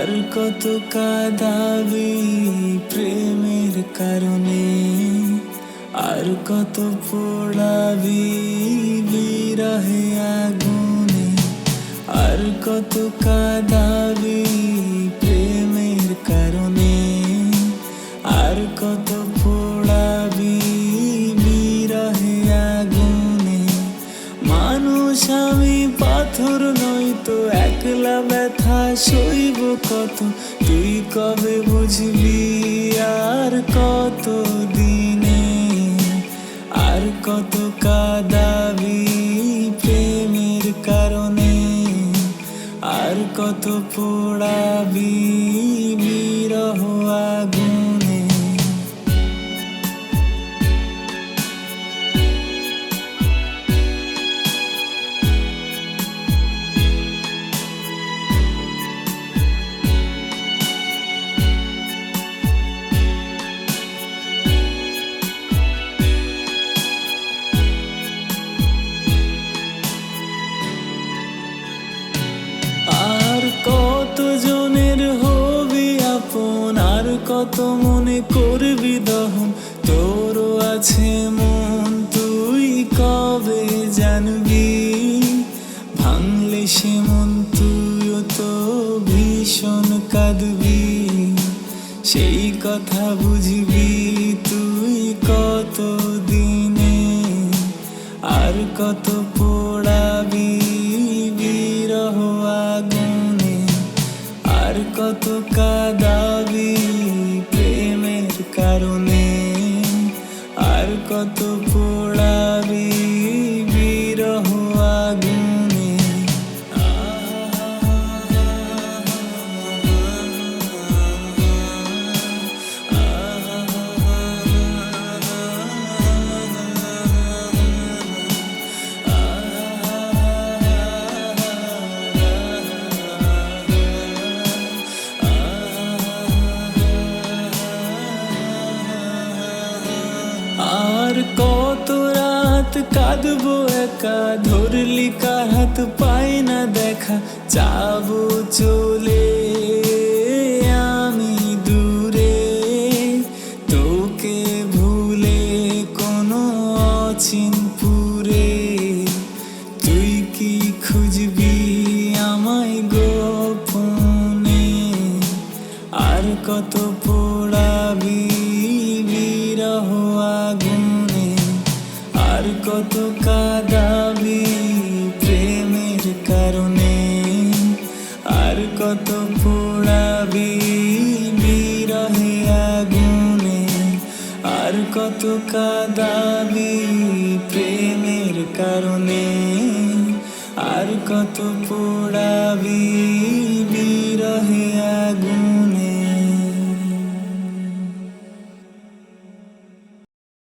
কত কাদাবি প্রেমের কারণে আর কত পোড়াবি বিরহে আগুনে আর কত কাদাবি প্রেমের কারণে আর কত পোড়াবি বিরহে আগুনে মানুষ আমি একলা ব্যথা সইব কত? তুই কবে বুঝবি আর কত দিনে আর কত কাদাবি প্রেমের কারণে? আর কত পোড়াবি কত মনে করবি দহন? তোরও আছে মন, তুই কবে জানবি? ভাঙলে সে মন, তুইও তো ভীষণ কাঁদবি। সেই কথা বুঝবি তুই কত দিনে আর কত পোড়াবি বিরহ আগুনে? আর কত কাদাবি কত পোড়াবি বিরহ আগুনে। আর কত রাত কাঁদবো একা? ধরলি হাত পাই না দেখা। যাব চলে আমি দূরে। তোকে ভুলে কোনো অচিনপুরে তুই কি খুঁজবি আমায় গোপনে? আর কত পোড়াবি আর কত কাদাবি প্রেমের কারণে। আর কত পোড়াবি বিরহে আগুনে। আর কত কাদাবি প্রেমের কারণে। আর কত পোড়াবি